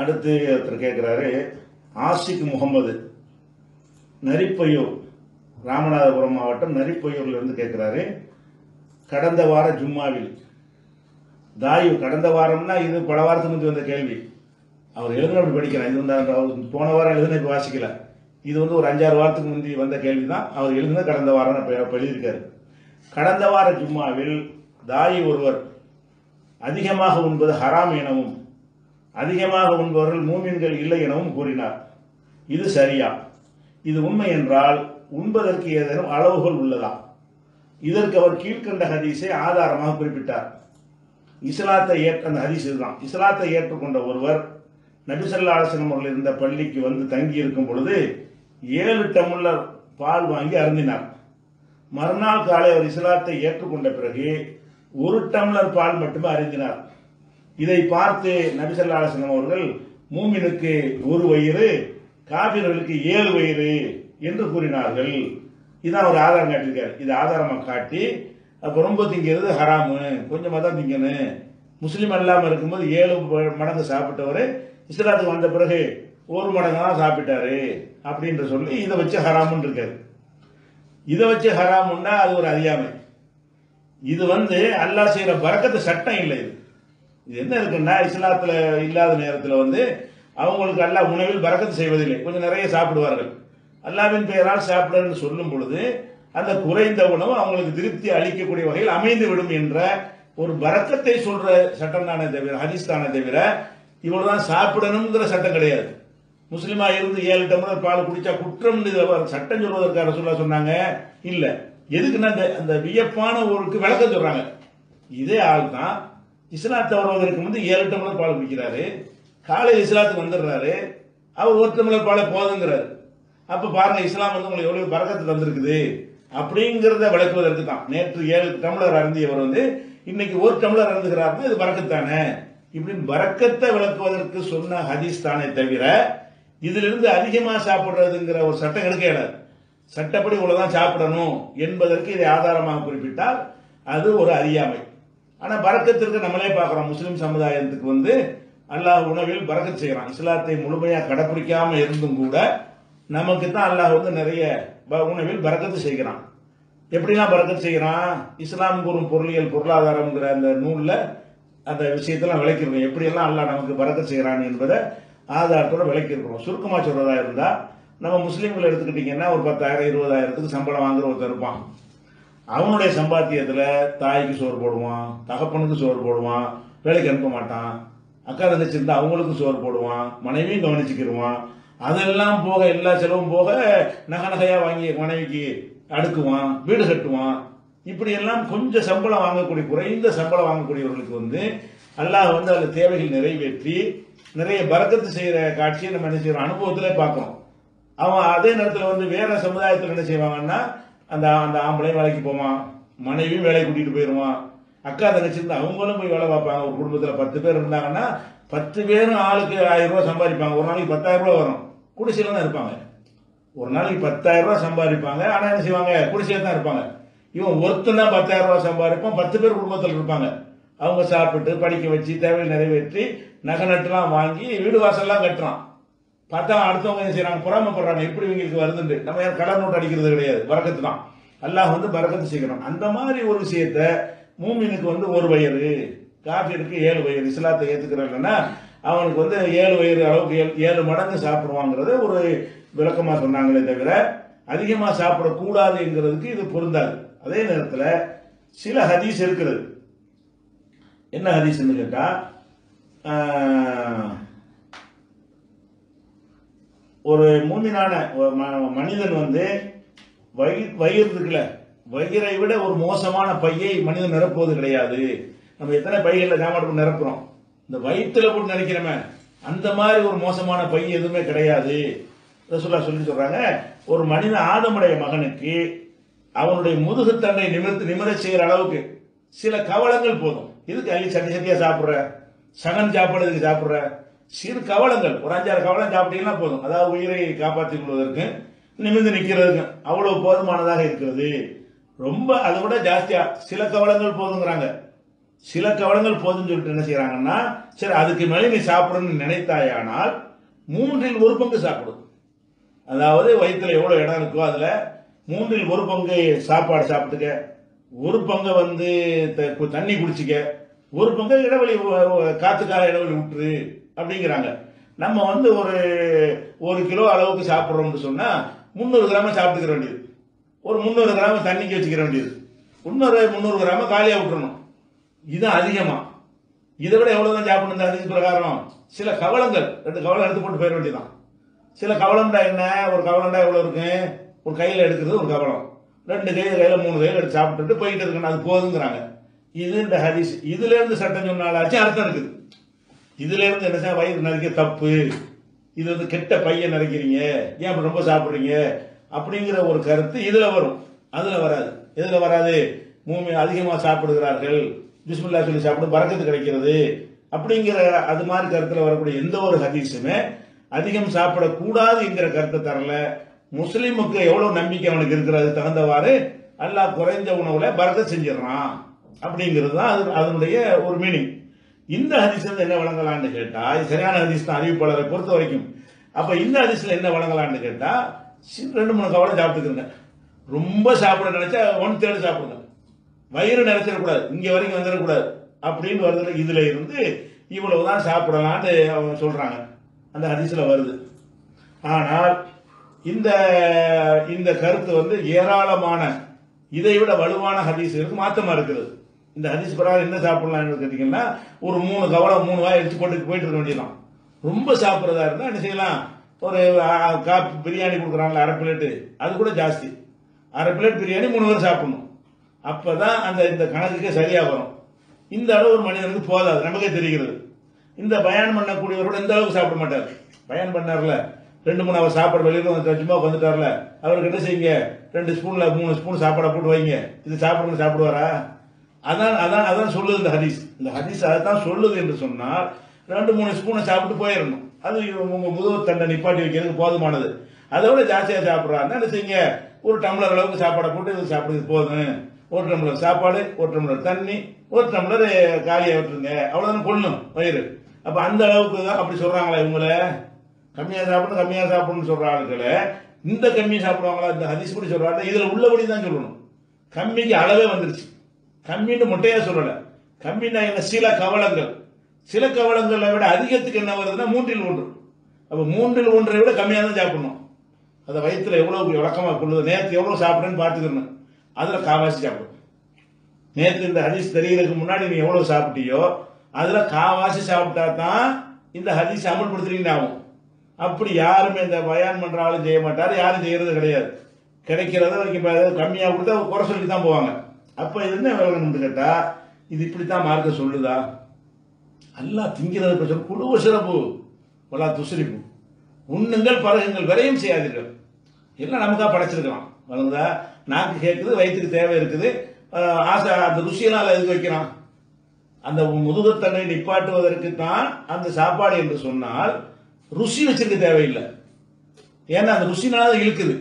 அடுத்து ஒருத்தர் கேட்குறாரு ஆசிக் முகமது. நரிப்பையூர் ராமநாதபுரம் மாவட்டம் நரிப்பையூர்லேருந்து கேட்குறாரு கடந்த வார ஜும்மாவில். தாயு கடந்த வாரம்னா இது பல வாரத்துக்கு முந்தி வந்த கேள்வி. அவர் எழுதுன அப்படி படிக்கிறார் இது வந்து அவர் போன வாரம் எழுதுன இப்போ வாசிக்கல. இது வந்து ஒரு அஞ்சாறு வாரத்துக்கு முந்தி வந்த கேள்வி தான் அவர் எழுதுன கடந்த வாரம் இப்ப எழுதியிருக்காரு கடந்த வார ஜும்மாவில் தாயி ஒருவர் அதிகமாக உண்பது ஹராம் எனவும் அதிகமாக உண்பவர்கள் மூமின்கள் இல்லை எனவும் கூறினார். இது சரியா? இது உண்மை என்றால் உண்பதற்கு ஏதேனும் அளவுகள் உள்ளதா? இதற்கு அவர் கீழ்க்கண்ட ஹதீஸை ஆதாரமாக குறிப்பிட்டார். இஸ்லாத்தை ஏற்ற அந்த ஹதீஸ் இதுதான். இஸ்லாத்தை ஏற்றுக்கொண்ட ஒருவர் நபிசல்லா அலுவலம் அவர்கள் இருந்த பள்ளிக்கு வந்து தங்கி இருக்கும் பொழுது ஏழு டம்ளர் பால் வாங்கி அருந்தினார். மறுநாள் காலை அவர் இஸ்லாத்தை ஏற்றுக்கொண்ட பிறகு ஒரு டம்ளர் பால் மட்டுமே அருந்தினார். இதை பார்த்து நபிசல்லாசனம் அவர்கள் மூமினுக்கு ஒரு வயிறு காபிர்களுக்கு ஏழு வயிறு என்று கூறினார்கள். இதான் ஒரு ஆதாரம் காட்டியிருக்காரு. இது ஆதாரமாக காட்டி அப்போ ரொம்ப திங்கிறது ஹராமு கொஞ்சமாக தான் திங்கணும். முஸ்லீம் இல்லாமல் இருக்கும்போது ஏழு மடங்கு சாப்பிட்டவர் இஸ்லாத்துக்கு வந்த பிறகு ஒரு மடங்கு தான் சாப்பிட்டாரு அப்படின்ற சொல்லி இதை வச்சு ஹராமுன்னு இருக்காரு. இதை வச்சு ஹராமுன்னா அது ஒரு அறியாமை. இது வந்து அல்லாஹ் செய்கிற பறக்கத்து சட்டம் இல்லை இது. இது என்ன இருக்குன்னா இஸ்லாத்துல இல்லாத நேரத்தில் வந்து அவங்களுக்கு அல்லாஹ் உணவில் பறக்கத்து செய்வதில்லை. கொஞ்சம் நிறைய சாப்பிடுவார்கள். அல்லாவின் பெயரால் சாப்பிடுன்னு சொல்லும் பொழுது அந்த குறைந்த உணவு அவங்களுக்கு திருப்தி அளிக்கக்கூடிய வகையில் அமைந்து விடும் என்ற ஒரு பறக்கத்தை சொல்ற சட்டம் தானே தவிர ஹதீஸ் தானே தவிர இவ்வளவுதான் சாப்பிடணுங்கிற சட்டம் கிடையாது. முஸ்லீமா இருந்து ஏழு டம்ளர் பால் குடிச்சா குற்றம் சட்டம் சொல்வதற்காக சொல்ல சொன்னாங்க இல்ல. எதுக்குன்னா அந்த அந்த வியப்பான ஊருக்கு விளக்கம் சொல்றாங்க. இதே ஆள் தான் இஸ்லாத்தை வருவதற்கு வந்து ஏழு டம்ளர் பால் குடிக்கிறாரு. காலையில் இஸ்லாத்துக்கு வந்துடுறாரு. அவர் ஒரு டம்ளர் பாலை போதுங்கிறாரு. அப்போ பாருங்க இஸ்லாம் வந்து உங்களுக்கு எவ்வளவு பறக்கத்து தந்திருக்குது அப்படிங்கிறத விளக்குவதற்கு தான் நேற்று ஏழு டம்ளர் அருந்தியவர் வந்து இன்னைக்கு ஒரு டம்ளர் அருந்துகிறாருன்னா இது பறக்கத்தானே? இப்படின்னு பறக்கத்தை விளக்குவதற்கு சொன்ன ஹதீஸ் தானே தவிர இதிலிருந்து அதிகமாக சாப்பிட்றதுங்கிற ஒரு சட்டம் எடுக்க இயலாது. சட்டப்படி இவ்வளோதான் சாப்பிடணும் என்பதற்கு இதை ஆதாரமாக குறிப்பிட்டால் அது ஒரு அறியாமை. ஆனா பறக்கத்திற்கு நம்மளே பார்க்குறோம். முஸ்லிம் சமுதாயத்துக்கு வந்து அல்லாஹ் உணவில் பறக்க செய்யறான். இஸ்லாத்தை முழுமையா கடைபிடிக்காம இருந்தும் கூட நமக்கு தான் அல்லாஹ் வந்து நிறைய ப- உணவில் பறக்கத்து செய்கிறான். எப்படிலாம் பறக்கத்து செய்கிறான்? இஸ்லாம் கூறும் பொருளியல் பொருளாதாரம்ங்கிற அந்த நூல்ல அந்த விஷயத்தெல்லாம் விளக்கிருக்கோம் எப்படியெல்லாம் அல்லாஹ் நமக்கு பறக்க செய்கிறான் என்பதை ஆதாரத்தோட விளக்கியிருக்கிறோம். சுருக்கமா சொல்றதா இருந்தா நம்ம முஸ்லீம்கள் எடுத்துக்கிட்டீங்கன்னா ஒரு பத்தாயிரம் இருபதாயிரத்துக்கு சம்பளம் வாங்குற ஒருத்தர் இருப்பான். அவனுடைய சம்பாத்தியத்தில் தாய்க்கு சோறு போடுவான் தகப்பனுக்கு சோறு போடுவான் வேலைக்கு அனுப்ப மாட்டான். அக்கா தங்கச்சி இருந்தால் அவங்களுக்கு சோறு போடுவான் மனைவியும் கவனிச்சுக்கிடுவான் அதெல்லாம் போக எல்லா செலவும் போக நகை நகையாக வாங்கி மனைவிக்கு அடுக்குவான் வீடு கட்டுவான். இப்படி எல்லாம் கொஞ்சம் சம்பளம் வாங்கக்கூடிய குறைந்த சம்பளம் வாங்கக்கூடியவர்களுக்கு வந்து அல்லாஹ் வந்து அதில் தேவைகள் நிறைவேற்றி நிறைய பறக்கத்து செய்கிற காட்சியை நம்ம என்ன செய்கிறோம் அனுபவத்திலே பார்க்குறோம் அவன் அதே நேரத்தில் வந்து வேற சமுதாயத்தில் என்ன செய்வாங்கன்னா அந்த அந்த ஆம்பளையும் வேலைக்கு போவான் மனைவியும் வேலைக்கு கூட்டிட்டு போயிடுவான் அக்கா தங்கச்சி இருந்தால் அவங்களும் போய் வேலை பார்ப்பாங்க. ஒரு குடும்பத்தில் பத்து பேர் இருந்தாங்கன்னா பத்து பேரும் ஆளுக்கு ஆயிரம் ரூபா சம்பாதிப்பாங்க. ஒரு நாளைக்கு பத்தாயிரம் ரூபா வரும். குடிசையில் தான் இருப்பாங்க. ஒரு நாளைக்கு பத்தாயிரம் ரூபா சம்பாதிப்பாங்க. ஆனால் என்ன செய்வாங்க? குடிசையில் தான் இருப்பாங்க. இவன் ஒருத்தன் தான் பத்தாயிரம் ரூபா சம்பாதிப்பான். பத்து பேர் குடும்பத்தில் இருப்பாங்க. அவங்க சாப்பிட்டு படிக்க வச்சு தேவையை நிறைவேற்றி நகை நட்டுலாம் வாங்கி வீடு வாசல்லாம் கட்டுறான். பார்த்தா அடுத்தவங்க என்ன செய்யறாங்க பொறாமப்படுறாங்க எப்படி இவங்களுக்கு வருதுன்ட்டு நம்ம யாரும் கலர் நோட்டு அடிக்கிறது கிடையாது. வரக்கத்து தான். அல்லாஹ் வந்து வரக்கத்து செய்யணும். அந்த மாதிரி ஒரு விஷயத்த மூமினுக்கு வந்து ஒரு வயது காஃபிற்கு ஏழு வயது இஸ்லாத்தை ஏற்றுக்கிறாங்கன்னா அவனுக்கு வந்து ஏழு வயிறு அளவுக்கு ஏழு- ஏழு மடங்கு சாப்பிடுவாங்கிறத ஒரு விளக்கமாக சொன்னாங்களே தவிர அதிகமாக சாப்பிடக்கூடாதுங்கிறதுக்கு இது பொருந்தாது. அதே நேரத்தில் சில ஹதீஸ் இருக்கிறது என்ன ஹதீஸ்ன்னு கேட்டால் ஒரு மூமினான ஒரு ம- மனிதன் வந்து வயிறு வயிறு இருக்குல்ல வயிறை விட ஒரு மோசமான பையை மனிதன் நிரப்புவது கிடையாது. நம்ம எத்தனை பைகளில் சாமான் போட்டு நிரப்புறோம்? இந்த வயிற்றுல போட்டு நினைக்கிறோமே அந்த மாதிரி ஒரு மோசமான பை எதுவுமே கிடையாது. சொல்ல சொல்லி சொல்றாங்க. ஒரு மனிதன் ஆதமுடைய மகனுக்கு அவனுடைய முதுகுத்தண்டை நிமிர்த்து நிமிர செய்கிற அளவுக்கு சில கவலங்கள் போதும். இதுக்கு அள்ளி சட்டி சட்டியா சாப்பிட்ற? சகன் சாப்பிட்றதுக்கு சாப்பிட்ற? சிறு கவலங்கள். ஒரு அஞ்சாறு கவலம் சாப்பிட்டீங்கன்னா போதும். அதாவது உயிரை காப்பாற்றிக் கொள்வதற்கு நிமிர்ந்து நிற்கிறதுக்கு அவ்வளவு போதுமானதாக இருக்கிறது. ரொம்ப அதை விட ஜாஸ்தியாக சில கவலங்கள் போதுங்கிறாங்க. சில கவலங்கள் போதும்னு சொல்லிட்டு என்ன செய்கிறாங்கன்னா சரி அதுக்கு மேலே நீ சாப்பிடணும்னு நினைத்தாயானால் மூன்றில் ஒரு பங்கு சாப்பிடும். அதாவது வயிற்றில் எவ்வளோ இடம் இருக்கோ அதில் மூன்றில் ஒரு பங்கு சாப்பாடு சாப்பிட்டுக்க ஒரு பங்கை வந்து த- கு- தண்ணி குடிச்சிக்க ஒரு பங்கு இடைவெளி வ- காத்துக்கால இடைவெளி விட்டுரு. அப்படிங்கிறாங்க. நம்ம வந்து ஒரு ஒரு கிலோ அளவுக்கு சாப்பிட்றோம்னு சொன்னால் முந்நூறு கிராம சாப்பிட்டுக்கிற வேண்டியது. ஒரு முந்நூறு கிராம தண்ணிக்கு வச்சுக்கிற வேண்டியது. இன்னொரு முந்நூறு கிராம காலியாக விட்டுறணும். இதுதான் அதிகமாக இதை விட எவ்வளவுதான் சாப்பிடணும் இந்த அதிக பிரகாரம்? சில கவலங்கள். ரெண்டு கவலம் எடுத்து போட்டு போயிட வேண்டியதான் சில கவலம்டா என்ன? ஒரு கவலம்டா எவ்வளோ இருக்கு? ஒரு கையில் எடுக்கிறது ஒரு கவலம். ரெண்டு கையில் கையில் மூணு கையில் எடுத்து சாப்பிட்டுட்டு போயிட்டு இருக்கணும். அது போதுங்கிறாங்க. இது இந்த ஹரிஸ் இதுலேருந்து சட்டம் சொன்னாலாச்சும் அர்த்தம் இருக்குது. இதுல இருந்து என்ன வயிறு நிறைய தப்பு? இது வந்து கெட்ட பையன் நிறைக்கிறீங்க. ஏன் அப்படி ரொம்ப சாப்பிட்றீங்க? அப்படிங்கிற ஒரு கருத்து இதுல வரும். அதுல வராது. எதுல வராது? மூமி அதிகமாக சாப்பிடுகிறார்கள். பிஸ்மில்லா சொல்லி சாப்பிட பறக்கத்து கிடைக்கிறது. அப்படிங்கிற அது மாதிரி கருத்தில் வரக்கூடிய எந்த ஒரு ஹதீஸுமே அதிகம் சாப்பிடக்கூடாது என்கிற கருத்தை தரல. முஸ்லீமுக்கு எவ்வளவு நம்பிக்கை அவனுக்கு இருக்கிறது? தகுந்தவாறு அல்லாஹ் குறைந்த உணவுல பறக்க செஞ்சிடறான். அப்படிங்கிறது தான் அது அதனுடைய ஒரு மீனிங் இந்த ஹதீஸ் வந்து என்ன வழங்கலாம்னு கேட்டா இது சரியான ஹதீஸ் தான் அறிவிப்பாளரை பொறுத்த வரைக்கும். அப்ப இந்த ஹதீஸ்ல என்ன வழங்கலாம்னு கேட்டா ரெண்டு மூணு கவலை சாப்பிட்டுக்கிறங்க ரொம்ப சாப்பிட நினைச்சா ஒன் தேர்டு சாப்பிடுங்க. வயிறு நினைச்சிடக்கூடாது இங்க வரைக்கும் வந்துடக்கூடாது. அப்படின்னு வருது இதுல இருந்து இவ்வளவுதான் சாப்பிடலாம்னு அவங்க சொல்றாங்க. அந்த ஹதீஸ்ல வருது. ஆனால் இந்த இந்த கருத்து வந்து ஏராளமான இதை விட வலுவான ஹதீஸ்களுக்கு மாத்தமா இருக்குது. இந்த ஹதீஸ் பிரகாரம் என்ன சாப்பிடலாம்னு கேட்டீங்கன்னா ஒரு மூணு கவலை மூணு வாய் எடுத்து கொண்டு போயிட்டு இருக்க வேண்டியதான் ரொம்ப சாப்பிட்றதா இருந்தால் என்ன செய்யலாம்? ஒரு காப்பி பிரியாணி கொடுக்குறாங்களா அரை பிளேட்டு. அது கூட ஜாஸ்தி. அரை பிளேட் பிரியாணி மூணு பேர் சாப்பிடணும். அப்பதான் அந்த இந்த கணக்குக்கு சரியாக வரும் இந்த அளவு ஒரு மனிதனுக்கு போதாது. நமக்கே தெரிகிறது. இந்த பயணம் பண்ணக்கூடியவரோட இந்த அளவுக்கு சாப்பிட மாட்டார்? பயன் பண்ணார்ல. ரெண்டு மூணு அவர் சாப்பாடு வெளியில வந்து சும்மா வந்துட்டார்ல அவருக்கு என்ன செய்யுங்க? ரெண்டு ஸ்பூனில் மூணு ஸ்பூன் சாப்பாடை போட்டு வைங்க. இது சாப்பிடுங்க சாப்பிடுவாரா? அதான் அதான் அதான் சொல்லுது இந்த ஹதீஸ். இந்த ஹதீஸ் அதான் சொல்லுது என்று சொன்னால் ரெண்டு மூணு ஸ்பூனை சாப்பிட்டு போயிடணும். அது உங்க முதுகு தண்டை நிப்பாட்டி வைக்கிறதுக்கு போதுமானது. அதை விட ஜாஸ்தியாக சாப்பிட்றாருன்னா என்ன செய்யுங்க? ஒரு டம்ளர் அளவுக்கு சாப்பாடை போட்டு இது சாப்பிடுறது போதும். ஒரு டம்ளர் சாப்பாடு ஒரு டம்ளர் தண்ணி ஒரு டம்ளர் காலியாக விட்டுருங்க. அவ்வளவுதான் கொள்ளும் வயிறு. அப்போ அந்த அளவுக்கு தான் அப்படி சொல்கிறாங்களா இவங்கள? கம்மியாக சாப்பிடணும் கம்மியாக சாப்பிடணும்னு சொல்கிற ஆளுகளை இந்த கம்மியாக சாப்பிடுவாங்களா? இந்த ஹதீஸ் படி சொல்கிறாங்க இதில் உள்ளபடி தான் சொல்லணும். கம்மிக்கு அளவே வந்துருச்சு. கம்மின்னு முட்டையா சொல்லல. கம்மின்னா என்ன? சில கவலங்கள் சில கவலங்களை விட அதிகத்துக்கு என்ன வருதுன்னா மூன்றில் ஒன்று. அப்போ மூன்றில் ஒன்றை விட கம்மியாக தான் சாப்பிடணும். அதை வயிற்றுல எவ்வளோ விளக்கமா கொள்ளுது? நேற்று எவ்வளோ சாப்பிட்றேன்னு பார்த்துக்கணும் அதில் காவாசி சாப்பிடும். நேற்று இந்த ஹதீஸ் தெரியறதுக்கு முன்னாடி நீ எவ்வளோ சாப்பிட்டியோ அதில் காவாசி சாப்பிட்டா தான் இந்த ஹதீஸ் அமல்படுத்துறீங்கன்னு ஆகும். அப்படி யாருமே இந்த பயான் பண்ணுற ஆளும் செய்ய மாட்டார் யாரும் செய்கிறது கிடையாது. கிடைக்கிறத இப்ப கம்மியாக கொடுத்தா குறை சொல்லி தான் போவாங்க. அப்போ என்ன விளங்கணும்னு கேட்டால் இது இப்படித்தான் மார்க்க சொல்லுதா? அல்லா திங்கிறத பற்றி குழுவ சிறப்பு. வலா துசரிப்பு உண்ணுங்கள் பருகுங்கள் விரையும் செய்யாதீர்கள். எல்லாம் நமக்காக படைச்சிருக்கலாம். வளர்ந்தா நாக்கு கேட்குது வயிற்றுக்கு தேவை இருக்குது. ஆசை அந்த ருசியெல்லாம் எதுக்கு வைக்கிறான்? அந்த முதுகுத்தன்னை நிப்பாட்டுவதற்கு தான் அந்த சாப்பாடு என்று சொன்னால் ருசி வச்சிருக்க தேவையில்லை. ஏன்னா அந்த ருசினால இழுக்குது.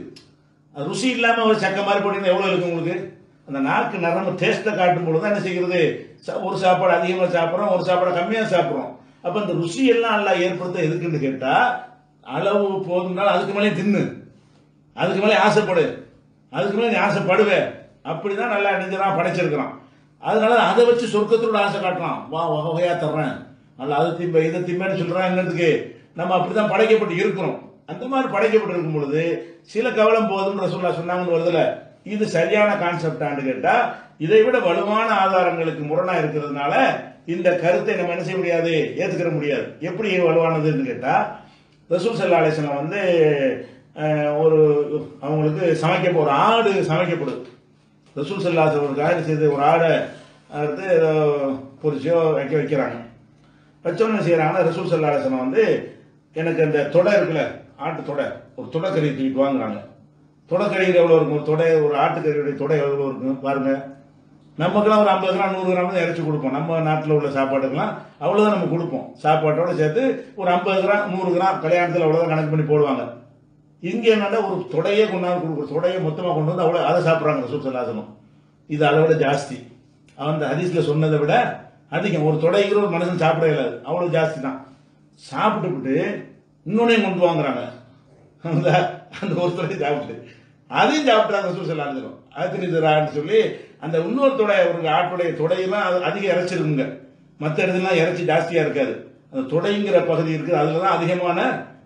ருசி இல்லாமல் ஒரு சக்க மாதிரி போட்டிங்கன்னா எவ்வளோ இருக்கு உங்களுக்கு? அந்த நாக்கு நரம்பு டேஸ்ட்டை காட்டும் பொழுது தான் என்ன செய்கிறது? சா- ஒரு சாப்பாடு அதிகமாக சாப்பிட்றோம் ஒரு சாப்பாடு கம்மியாக சாப்பிட்றோம். அப்போ இந்த ருசியெல்லாம் எல்லாம் ஏற்படுத்த எதுக்குன்னு கேட்டால் அளவு போதும்னாலும் அதுக்கு மேலே தின்னு. அதுக்கு மேலே ஆசைப்படு. அதுக்கு மேலே நீ ஆசைப்படுவேன் அப்படி தான் நல்லா நெஞ்சலாம் படைச்சிருக்கிறான். அதனால அதை வச்சு சொர்க்கத்தோட ஆசை காட்டுறான் வா வகை தர்றேன். நல்லா அது திம்ப இதை திம்பன்னு சொல்கிறான் என்னதுக்கு நம்ம அப்படி தான் படைக்கப்பட்டு இருக்கிறோம். அந்த மாதிரி படைக்கப்பட்டு இருக்கும் பொழுது சில கவலம் போதும் ரசூல்லா சொன்னாங்கன்னு வருதில்லை இது சரியான கான்செப்டான்னு கேட்டா இதை விட வலுவான ஆதாரங்களுக்கு முரணா இருக்கிறதுனால இந்த கருத்தை நம்ம என்ன செய்ய முடியாது? ஏத்துக்கிற முடியாது. எப்படி வலுவானதுன்னு கேட்டா ரசூல் சல்லா அலிஸ்லாம் வந்து ஒரு அவங்களுக்கு சமைக்க ஒரு ஆடு சமைக்கப்படுது ரசூல் சல்லா அவர்களுக்காக செய்து ஒரு ஆடை அறுத்து ஏதோ பொரிச்சோ வைக்க வைக்கிறாங்க. வச்சோன்னு என்ன செய்யறாங்கன்னா ரசூல் சல்லா அலிஸ்லாம் வந்து எனக்கு அந்த தொடை இருக்குல்ல ஆட்டு தொடை ஒரு தொடக்கறி தூக்கிட்டு வாங்குறாங்க. தொடக்கறியில் எவ்வளோ இருக்கும் தொடை ஒரு ஆட்டுக்கறியுடைய தொடை எவ்வளோ இருக்கும் பாருங்க. நமக்குலாம் ஒரு ஐம்பது கிராம் நூறு கிராம் தான் இறைச்சி கொடுப்போம். நம்ம நாட்டில் உள்ள சாப்பாட்டுக்கெல்லாம் அவ்வளோதான் நம்ம கொடுப்போம். சாப்பாட்டோட சேர்த்து ஒரு ஐம்பது கிராம் நூறு கிராம் கல்யாணத்தில் அவ்வளோதான் கணக்கு பண்ணி போடுவாங்க. இங்கே என்னன்னா ஒரு தொடையே கொண்டாந்து கொடுக்குற தொடையை மொத்தமாக கொண்டு வந்து அவ்வளோ அதை சாப்பிட்றாங்க ரசூல் இது அதை விட ஜாஸ்தி அந்த ஹதீஸில் சொன்னதை விட அதிகம். ஒரு தொடைக்கிற ஒரு மனுஷன் சாப்பிட இல்லாது அவ்வளோ ஜாஸ்தி தான். சாப்பிட்டுவிட்டு இன்னொன்னையும் கொண்டு வாங்குறாங்க. அந்த அந்த ஒரு தொடையை சாப்பிட்டு. அதையும் சாப்பிட்டாங்க ரசூல் சொல்லா அழுதுரும் ஆத்திரிதரான்னு சொல்லி அந்த இன்னொரு தொடை ஒரு ஆட்டுடைய தொடையெல்லாம் அது அதிகம் இறைச்சிருக்குங்க. மற்ற இடத்துலாம் இறைச்சி ஜாஸ்தியாக இருக்காது. அந்த தொடைங்கிற பகுதி இருக்குது அதில் தான் அதிகமான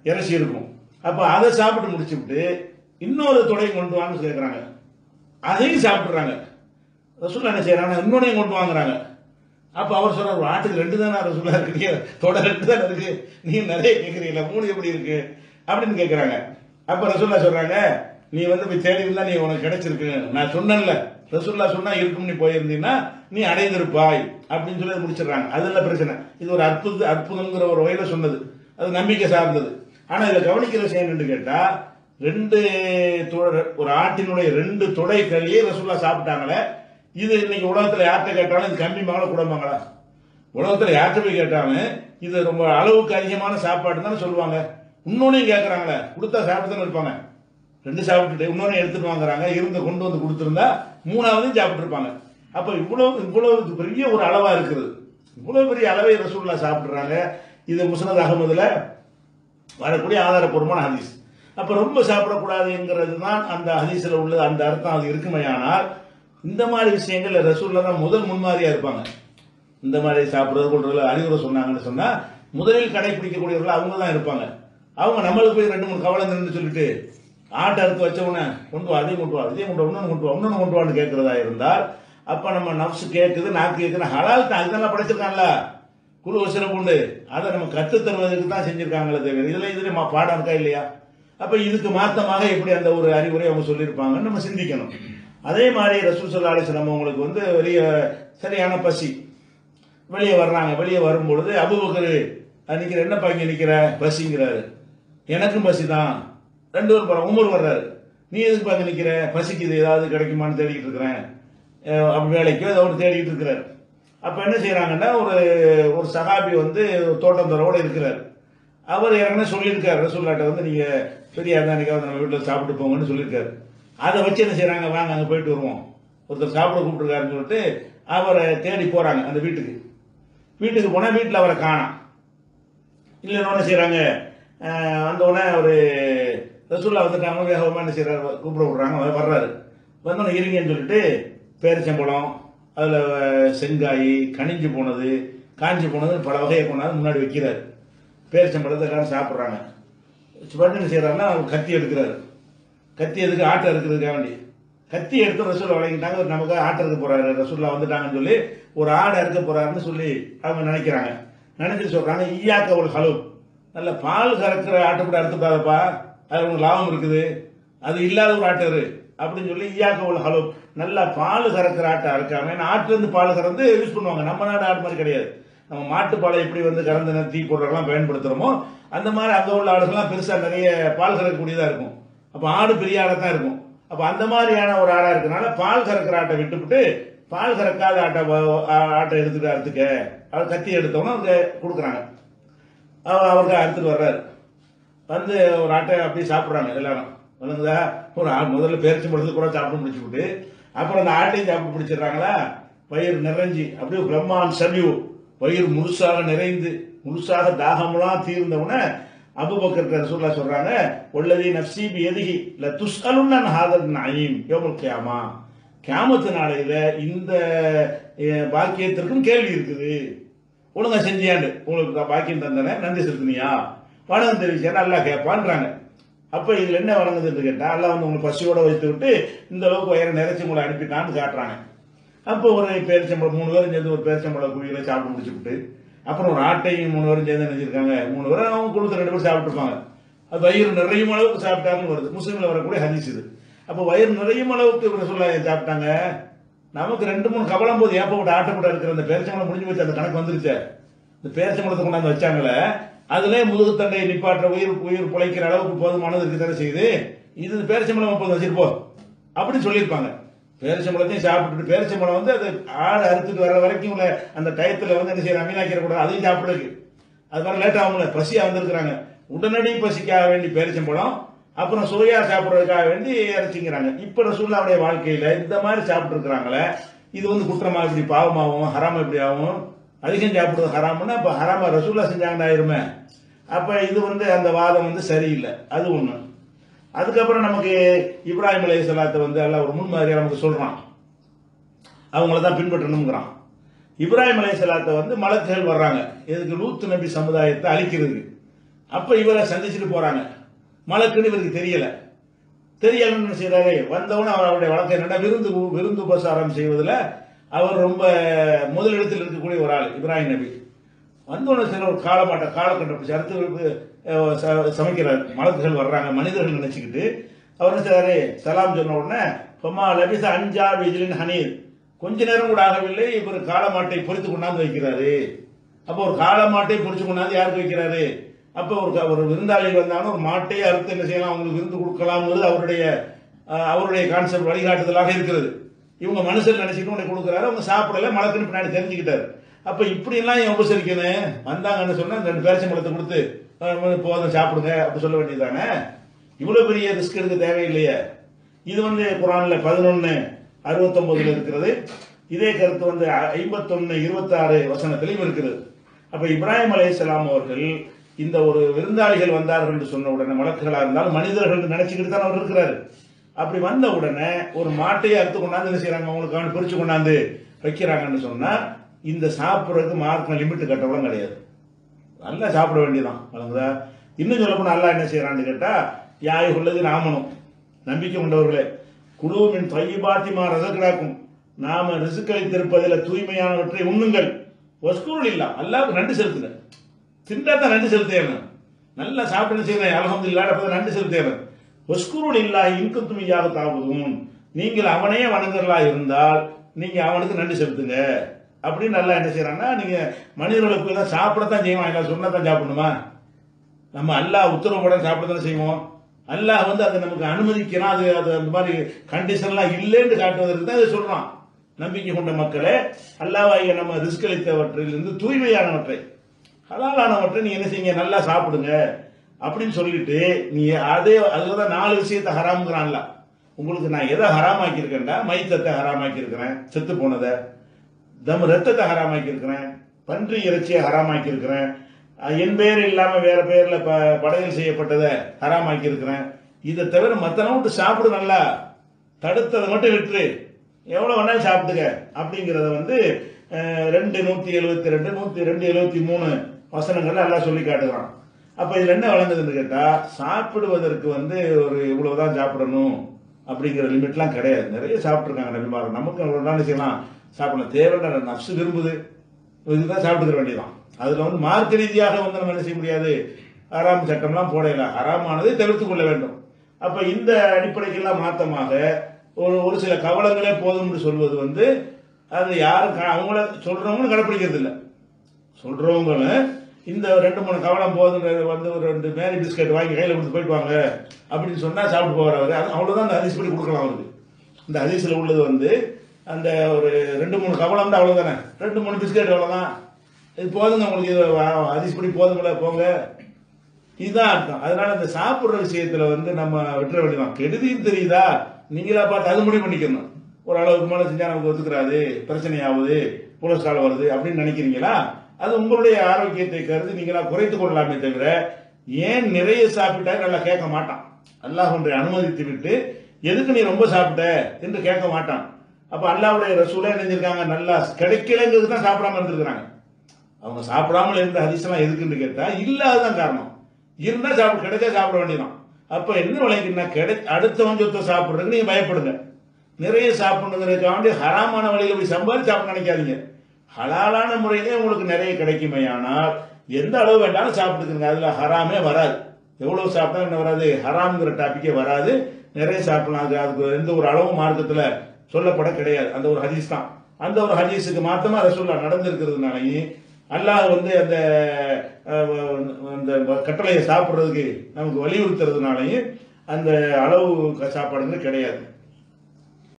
இறைச்சி இருக்கும். அப்போ அதை சாப்பிட்டு முடிச்சு விட்டு இன்னொரு தொடையும் கொண்டு வாங்கன்னு கேட்குறாங்க அதையும் சாப்பிட்றாங்க. ரசூல்லா என்ன செய்கிறாங்க இன்னொன்னையும் கொண்டு வாங்குறாங்க. அப்போ அவர் சொல்கிறார் ஒரு ஆட்டுக்கு ரெண்டு தானே ரசூல்லா இருக்கு தொடை ரெண்டு தானே இருக்குது நீங்க நிறைய கேட்குறீங்களா மூணு எப்படி இருக்குது அப்படின்னு கேட்குறாங்க அப்போ ரசூல்லா சொல்கிறாங்க நீ வந்து போய் தேடி இருந்தா நீ உனக்கு கிடைச்சிருக்கு. நான் சொன்னேன்ல ரசூல்லா சொன்னா இருக்கும் நீ போயிருந்தீங்கன்னா நீ அடைந்திருப்பாய் அப்படின்னு சொல்லி முடிச்சிடுறாங்க. அதுல பிரச்சனை. இது ஒரு அற்புத அற்புதங்கிற ஒரு வகையில சொன்னது. அது நம்பிக்கை சார்ந்தது. ஆனா இதை கவனிக்கிற விஷயம் என்று கேட்டா ரெண்டு ஒரு ஆட்டினுடைய ரெண்டு தொடை கறியை ரசூல்லா சாப்பிட்டாங்களே இது இன்னைக்கு உலகத்துல யார்கிட்ட கேட்டாலும் இது கம்மி கம்மிமாங்களா கூடமாங்களா உலகத்துல யார்கிட்ட போய் கேட்டாலும் இது ரொம்ப அளவுக்கு அதிகமான சாப்பாடு தானே சொல்லுவாங்க. இன்னொன்னையும் கேட்கறாங்களே கொடுத்தா சாப்பிட்டு தானே இருப்பாங்க. ரெண்டு சாப்பிட்டுட்டு இன்னொன்னு எடுத்துட்டு வாங்குறாங்க இருந்து கொண்டு வந்து கொடுத்துருந்தா மூணாவதையும் சாப்பிட்ருப்பாங்க அப்போ இவ்வளோ இவ்வளவு பெரிய ஒரு அளவாக இருக்குது. இவ்வளோ பெரிய அளவை ரசூல்லா சாப்பிட்றாங்க இது முசனத் அகமதுல வரக்கூடிய ஆதாரப்பூர்வமான ஹதீஸ். அப்போ ரொம்ப சாப்பிடக்கூடாதுங்கிறது தான் அந்த ஹதீஸில் உள்ள அந்த அர்த்தம் அது இருக்குமையானால் இந்த மாதிரி விஷயங்கள் ரசூல்லா தான் முதல் முன்மாதிரியாக இருப்பாங்க. இந்த மாதிரி சாப்பிட்றது கொள்றது அறிவுரை சொன்னாங்கன்னு சொன்னால் முதலில் கடைபிடிக்கக்கூடியவர்கள் அவங்க தான் இருப்பாங்க. அவங்க நம்மளுக்கு போய் ரெண்டு மூணு கவலை சொல்லிட்டு ஆட்டை அறுத்து வச்ச கொண்டு வா அதையும் கொண்டு வா இதையும் கொண்டு வா இன்னொன்று கொண்டு வா இன்னொன்று கொண்டு வான்னு கேட்கறதா இருந்தால் அப்ப நம்ம நப்சு கேட்குது நாக்கு கேட்குது ஹலால் தான் அதுதான் படைச்சிருக்கான்ல. குழு வசனம் உண்டு. அதை நம்ம கற்றுத்தருவதற்கு தான் செஞ்சிருக்காங்களே தவிர இதுல இதுல மா- பாடம் இருக்கா இல்லையா? அப்ப இதுக்கு மாத்தமாக எப்படி அந்த ஒரு அறிவுரை அவங்க சொல்லியிருப்பாங்கன்னு நம்ம சிந்திக்கணும். அதே மாதிரி ரசூல் சல்லா அலிஸ்லாம் அவங்களுக்கு வந்து வெளிய சரியான பசி. வெளியே வர்றாங்க வெளியே வரும்பொழுது அபுபக்கர் நிற்கிற என்னப்பா இங்க நிற்கிற பசிங்கிறாரு. எனக்கும் பசி தான் ரெண்டு பேரும் போறோம். உமர் வர்றாரு. நீ எதுக்கு பார்க்க நிற்கிற பசிக்குது ஏதாவது கிடைக்குமான்னு தேடிக்கிட்டு இருக்கிறேன். அப்படி வேலைக்கோ ஏதோ ஒன்று தேடிக்கிட்டு இருக்கிறார். அப்போ என்ன செய்கிறாங்கன்னா ஒரு ஒரு சகாபி வந்து தோட்டம் தரவோடு இருக்கிறார். அவர் ஏற்கனவே சொல்லியிருக்காரு. ரசூல்லாட்ட வந்து நீங்கள் பெரிய அன்னைக்காவது நம்ம வீட்டில் சாப்பிட்டு போங்கன்னு சொல்லியிருக்காரு. அதை வச்சு என்ன செய்கிறாங்க வாங்க அங்கே போயிட்டு வருவோம். ஒருத்தர் சாப்பிட கூப்பிட்டுருக்காருன்னு சொல்லிட்டு அவரை தேடி போகிறாங்க அந்த வீட்டுக்கு. வீட்டுக்கு போனால் வீட்டில் அவரை காணாம் இல்லைன்னு என்ன செய்கிறாங்க வந்தோடனே அவர் ரசூல்லா வந்துட்டாங்க வேகமாக என்ன செய்யறாரு கூப்பிட விடுறாங்க. அவர் வர்றாரு. வந்தோன்னே இருங்கன்னு சொல்லிட்டு பேரிச்சம்பழம் அதில் செங்காய் கனிஞ்சு போனது காஞ்சி போனது பல வகையை கொண்டாந்து முன்னாடி வைக்கிறாரு. பேரிச்சம்பழத்தை எல்லாரும் சாப்பிட்றாங்க. என்ன செய்கிறாருன்னா அவர் கத்தி எடுக்கிறாரு. கத்தி எதுக்கு? ஆட்டை இருக்கிறதுக்காக வேண்டி. கத்தி எடுத்து ரசூல்லா வழங்கிட்டாங்க. ஒரு நமக்கு ஆட்டை இருக்க போகிறாரு ரசூல்லா வந்துட்டாங்கன்னு சொல்லி ஒரு ஆடை இருக்க போகிறாருன்னு சொல்லி அவங்க நினைக்கிறாங்க. நினைச்சிட்டு சொல்கிறாங்க ஈயாக்க ஒரு ஹலோ நல்ல பால் கறக்கிற ஆட்டை கூட அறுத்துட்டாதப்பா அது உனக்கு லாபம் இருக்குது. அது இல்லாத ஒரு ஆட்டு இரு அப்படின்னு சொல்லி ஈயாக்க ஒரு ஹலோ நல்லா பால் கறக்கிற ஆட்டை அறுக்காம ஏன்னா ஆட்டுல இருந்து பால் கறந்து யூஸ் பண்ணுவாங்க. நம்ம நாடு ஆடு மாதிரி கிடையாது. நம்ம மாட்டுப்பாலை எப்படி வந்து கறந்து டீ போடுறதெல்லாம் பயன்படுத்துறோமோ அந்த மாதிரி அங்கே உள்ள ஆடுகள்லாம் பெருசாக நிறைய பால் கறக்கக்கூடியதாக இருக்கும். அப்போ ஆடு பெரிய ஆடை தான் இருக்கும். அப்போ அந்த மாதிரியான ஒரு ஆடாக இருக்கிறனால பால் கறக்கிற ஆட்டை விட்டுவிட்டு பால் கறக்காத ஆட்டை ஆட்டை எடுத்துட்டு அறுத்துக்க அவர் கத்தி எடுத்தவங்க அவங்க கொடுக்குறாங்க. அவர் அவருக்கு அறுத்துட்டு வர்றாரு. வந்து ஒரு ஆட்டை அப்படியே சாப்பிட்றாங்க எல்லாரும். வணங்குதா ஒரு ஆள் முதல்ல பேரிச்சு படுத்து கூட சாப்பிட்டு முடிச்சு விட்டு அப்புறம் அந்த ஆட்டையும் சாப்பிட்டு பிடிச்சிடுறாங்களா பயிர் நிறைஞ்சி அப்படியே பிரம்மான் சபியு பயிர் முழுசாக நிறைந்து முழுசாக தாகமெல்லாம் தீர்ந்தவுடனே அபுபக்கர் ரசூல்லா சொல்றாங்க உள்ளதி நப்சி பி எதிகி ல துஸ்அலுன்னன் ஹாதர் நாயும் யோமுல் கியாமா. கியாமத்து நாளையில இந்த பாக்கியத்திற்கும் கேள்வி இருக்குது. ஒழுங்கா செஞ்சியாண்டு. உங்களுக்கு பாக்கியம் தந்தன நன்றி செலுத்தினியா? வணக்கம் தெரிவிச்சா நல்லா கேட்பான்றாங்க அப்போ இதில் என்ன வணங்குதுன்னு கேட்டால் எல்லாம் வந்து உங்களை பசியோட வைத்து விட்டு இந்த அளவுக்கு வயிறு நிறைச்சி உங்களை அனுப்பிட்டான்னு காட்டுறாங்க. அப்போ ஒரு பேரிச்சம்பளம் மூணு பேரும் சேர்ந்து ஒரு பேரிச்சம்பளம் குழியில சாப்பிட்டு முடிச்சுட்டு அப்புறம் ஒரு ஆட்டையும் மூணு பேரும் சேர்ந்து நினைச்சிருக்காங்க மூணு பேரும் அவங்க கொடுத்து ரெண்டு பேரும் சாப்பிட்டுருப்பாங்க அது வயிறு நிறையும் அளவுக்கு சாப்பிட்டாங்கன்னு வருது. முஸ்லீமில் வரக்கூடிய ஹதீஸ் இது. அப்போ வயிறு நிறையும் அளவுக்கு இவர் சொல்ல சாப்பிட்டாங்க. நமக்கு ரெண்டு மூணு கவலம் போது ஏப்ப விட்டு ஆட்டப்பட்டு இருக்கிற அந்த பேரிச்சம்பளம் முடிஞ்சு போச்சு அந்த கணக்கு வந்துருச்சு. இந்த பேரிச்சம்பளத்தை கொண்டாந்து வச்சாங்களே அதுலேயே முதுகு தண்டையை நிப்பாற்ற உயிர் உயிர் பிழைக்கிற அளவுக்கு போதுமானது இருக்கு தானே செய்யுது? இது பேரிச்சம்பளம் முப்பது வச்சிருப்போம். அப்படின்னு சொல்லியிருப்பாங்க. பேரிச்சம்பளத்தையும் சாப்பிட்டுட்டு பேரிச்சம்பளம் வந்து அது ஆடு அறுத்துட்டு வர வரைக்கும் உள்ள அந்த டயத்தில் வந்து என்ன செய்யற அமீனாக்கிற கூட அதையும் சாப்பிடுக்கு அது மாதிரி லேட் ஆகும்ல பசியா வந்திருக்கிறாங்க. உடனடி பசிக்காக வேண்டி பேரிச்சம்பழம் அப்புறம் சுவையா சாப்பிடுறதுக்காக வேண்டி இறைச்சிங்கிறாங்க. இப்ப ரசூல்லாவுடைய வாழ்க்கையில இந்த மாதிரி சாப்பிட்ருக்கறாங்களே இது வந்து குற்றமாக இப்படி பாவமாகவும் ஹராம இப்படி ஆகும் அதிகம் சாப்பிடுறது ஹராம்னா அப்போ ஹராமா ரசூலா செஞ்சாங்கன்னு ஆயிருமே. அப்போ இது வந்து அந்த வாதம் வந்து சரியில்லை. அது ஒன்று அதுக்கப்புறம் நமக்கு இப்ராஹிம் அலி சலாத்தை வந்து எல்லாம் ஒரு முன்மாதிரியாக நமக்கு சொல்கிறான் அவங்கள தான் பின்பற்றணுங்கிறான் இப்ராஹிம் அலைஹிஸ்ஸலாத்தை வந்து மலக்குகள் வர்றாங்க. இதுக்கு லூத்து நபி சமுதாயத்தை அழிக்கிறதுக்கு. அப்போ இவரை சந்திச்சுட்டு போகிறாங்க மலக்குன்னு இவருக்கு தெரியலை. தெரியலன்னு என்ன செய்யறாரு வந்தவன அவருடைய வழக்கை என்னென்னா விருந்து விருந்து உபசாரம் செய்வதில் அவர் ரொம்ப முதலிடத்தில் இருக்கக்கூடிய ஒரு ஆள் இப்ராஹிம் நபி. வந்தோடனே சில ஒரு காலமாட்ட காலக்கட்டம் சரத்துகளுக்கு சமைக்கிறார். மலக்குகள் வர்றாங்க மனிதர்கள் நினைச்சுக்கிட்டு. அவர் என்ன செய்றாரு? சலாம் சொன்ன உடனே பொம்மா லபிச அஞ்சா விஜிலின் ஹனீர். கொஞ்ச நேரம் கூட ஆகவில்லை இவர் காலமாட்டை பொறித்து கொண்டாந்து வைக்கிறாரு. அப்போ ஒரு காலமாட்டை பொறிச்சு கொண்டாந்து யாருக்கு வைக்கிறாரு? அப்போ ஒரு ஒரு விருந்தாளி வந்தாலும் ஒரு மாட்டையே அறுத்து என்ன செய்யலாம்? அவங்களுக்கு விருந்து கொடுக்கலாம்ங்கிறது அவருடைய அவருடைய கான்செப்ட் வழிகாட்டுதலாக இருக்கிறது. இவங்க மனுஷன் நினைச்சிட்டு உனக்கு கொடுக்குறாரு அவங்க சாப்பிடல மலக்குன்னு பின்னாடி தெரிஞ்சுக்கிட்டாரு. அப்ப இப்படி எல்லாம் உபசரிக்கணும்? வந்தாங்கன்னு சொன்னா ரெண்டு பேரச்சம்பளத்தை கொடுத்து போதும் சாப்பிடுங்க அப்படி சொல்ல வேண்டியதானே இவ்வளவு பெரிய ரிஸ்க் எடுக்க தேவையில்லையே. இது வந்து குரான்ல பதினொன்னு அறுபத்தொன்பதுல இருக்கிறது. இதே கருத்து வந்து ஐம்பத்தொன்னு இருபத்தாறு வசனத்திலையும் இருக்கிறது அப்ப இப்ராஹிம் அலைஹிஸ்ஸலாம் அவர்கள் இந்த ஒரு விருந்தாளிகள் வந்தார்கள் என்று சொன்ன உடனே வழக்குகளா இருந்தாலும் மனிதர்கள் என்று நினைச்சுக்கிட்டு தான் அவர் இருக்கிறாரு. அப்படி வந்த உடனே ஒரு மாட்டையை அறுத்து கொண்டாந்து என்ன செய்யறாங்க அவங்களுக்கு அவனை பிரிச்சு கொண்டாந்து வைக்கிறாங்கன்னு சொன்னா இந்த சாப்பிட்றதுக்கு மார்க்கம் லிமிட் கட்டவெல்லாம் கிடையாது. நல்லா சாப்பிட வேண்டியதான் வழங்குதா? இன்னும் சொல்ல நல்லா என்ன செய்யறான்னு கேட்டா யாய் உள்ளது நாமனும். நம்பிக்கை கொண்டவர்களே குழுவின் தையபாத்திமா ரசக்கிடாக்கும் நாம ரிசுக்களித்திருப்பதில் தூய்மையானவற்றை உண்ணுங்கள். ஒஸ்கூல் இல்லா அல்லாவுக்கு நன்றி செலுத்துங்க தின்றா தான் நன்றி செலுத்தேன் நல்லா சாப்பிட்டு செய்யறேன் அலமதுல்லா அப்ப நன்றி செலுத்தேன் ஒஸ்கூருள் இல்லா இன்குத்துமையாக தாவுதும் நீங்கள் அவனையே வணங்குறலா இருந்தால் நீங்க அவனுக்கு நன்றி செலுத்துங்க. அப்படின்னு நல்லா என்ன செய்யறாங்கன்னா நீங்க மனிதர்களுக்கு தான் சாப்பிடத்தான் செய்வோம் எல்லாம் சொன்னா தான் சாப்பிடணுமா? நம்ம அல்லாஹ் உத்தரவுடன் சாப்பிடத்தானே செய்வோம். அல்லாஹ் வந்து அதை நமக்கு அனுமதிக்கிறான். அது அது அந்த மாதிரி கண்டிஷன்லாம் இல்லைன்னு காட்டுவதற்கு தான் இதை சொல்றான். நம்பிக்கை கொண்ட மக்களே அல்லாவாய நம்ம ரிஸ்க் அளித்தவற்றிலிருந்து தூய்மையானவற்றை ஹலாலானவற்றை நீ என்ன செய்யுங்க? நல்லா சாப்பிடுங்க. அப்படின்னு சொல்லிட்டு நீ அதே அதுதான் நாலு விஷயத்தை ஹராம்ங்கிறான்ல. உங்களுக்கு நான் எதை ஹராமாக்கியிருக்கேன்டா? மைத்தத்தை ஹராமாக்கியிருக்கிறேன் செத்து போனதை. தம் ரத்தத்தை ஹராமாக்கியிருக்கிறேன் பன்றி இறைச்சியை ஹராமாக்கியிருக்கிறேன் என் பெயர் இல்லாமல் வேற பெயரில் ப- படையல் செய்யப்பட்டதை ஹராமாக்கியிருக்கிறேன். இதை தவிர மற்றன விட்டு சாப்பிடு நல்லா. தடுத்ததை மட்டும் விட்டுரு. எவ்வளோ வேணாலும் சாப்பிட்டுக்க. அப்படிங்கிறத வந்து ரெண்டு நூற்றி எழுபத்தி ரெண்டு நூற்றி ரெண்டு எழுபத்தி மூணு வசனங்கள்ல எல்லாம் சொல்லி காட்டுகிறான். அப்ப இதுல என்ன வழங்குதுன்னு கேட்டா சாப்பிடுவதற்கு வந்து ஒரு இவ்வளவுதான் சாப்பிடணும் அப்படிங்கிற லிமிட்லாம் கிடையாது. நிறைய சாப்பிட்ருக்காங்க நபிமார்கள் நமக்கு ஒரு நாள் செய்யலாம்? சாப்பிடலாம் தேவையான நப்சு விரும்புது. இதுதான் சாப்பிட்டுக்கிற வேண்டியதான் அதுல வந்து மார்க்க ரீதியாக வந்து நம்ம என்ன செய்ய முடியாது? ஹராம் சட்டம்லாம் போடையில ஹராமானதை தவிர்த்து கொள்ள வேண்டும். அப்ப இந்த அடிப்படைக்கெல்லாம் மாத்தமாக ஒரு ஒரு சில கவலங்களே போதும்னு சொல்வது வந்து அது யாரும் க- அவங்கள சொல்றவங்களும் கடைப்பிடிக்கிறது இல்லை சொல்றவங்களும் இந்த ரெண்டு மூணு கவலம் போதுன்றது வந்து ஒரு ரெண்டு மேரி பிஸ்கட் வாங்கி கையில் கொடுத்து போயிட்டு வாங்க அப்படின்னு சொன்னால் சாப்பிட்டு போவார் அவர் அது அவ்வளோதான் அந்த ஹதீஸ் படி கொடுக்கலாம் அவருக்கு. இந்த ஹதீஸில் உள்ளது வந்து அந்த ஒரு ரெண்டு மூணு கவலம் தான் அவ்வளவுதானே? ரெண்டு மூணு பிஸ்கட் அவ்வளோதான் இது போதுங்க உங்களுக்கு இது ஹதீஸ் படி போதுங்களா போங்க. இதுதான் அர்த்தம். அதனால இந்த சாப்பிட்ற விஷயத்துல வந்து நம்ம விட்டுற வேண்டியதான் கெடுதியும் தெரியுதா? நீங்களா பார்த்து அது முடிவு பண்ணிக்கணும். ஒரு அளவுக்கு மேலே செஞ்சால் நமக்கு ஒத்துக்கிறாது. பிரச்சனை ஆகுது புலஸ்காலம் வருது அப்படின்னு நினைக்கிறீங்களா? அது உங்களுடைய ஆரோக்கியத்தை கருதி நீங்களா குறைத்து கொள்ளலாமே தவிர ஏன் நிறைய சாப்பிட்டா நல்லா கேட்க மாட்டான்? அல்லாஹ் ஒன்றை அனுமதித்து விட்டு எதுக்கு நீ ரொம்ப சாப்பிட்ட? என்று கேட்க மாட்டான். அப்ப அல்லாஹ்வுடைய ரசூலே நினைஞ்சிருக்காங்க நல்லா கிடைக்கலங்கிறது தான் சாப்பிடாம இருந்திருக்கிறாங்க. அவங்க சாப்பிடாமல் இருந்த ஹரிசெல்லாம் எதுக்குன்னு கேட்டா இல்லாததான் காரணம். இருந்தா சாப்பிட கிடைச்சா சாப்பிட வேண்டியதான் அப்ப என்ன விளைக்குன்னா கிடை அடுத்தவன் சொத்தை சாப்பிடுறதுக்கு நீங்க பயப்படுங்க. நிறைய சாப்பிடணுங்கிறதுக்காண்டி ஹராமான வழியில் போய் சம்பாதி சாப்பிட நினைக்காதீங்க. ஹலாலான முறையிலே உங்களுக்கு நிறைய கிடைக்குமே ஆனால் எந்த அளவு வேண்டாலும் சாப்பிட்டுக்குங்க. அதில் ஹராமே வராது. எவ்வளவு சாப்பிட்டா என்ன வராது? ஹராம்ங்கிற டாபிக்கே வராது. நிறைய சாப்பிடலாம். அது அதுக்கு எந்த ஒரு அளவு மார்க்கத்தில் சொல்லப்பட கிடையாது. அந்த ஒரு ஹதீஸ் தான். அந்த ஒரு ஹதீஸுக்கு மாத்தமா சொல்ல நடந்திருக்கிறதுனாலையும் அல்லாஹ் வந்து அந்த அந்த கட்டளையை சாப்பிட்றதுக்கு நமக்கு வலியுறுத்துறதுனாலையும் அந்த அளவு சாப்பாடுங்கிறது கிடையாது.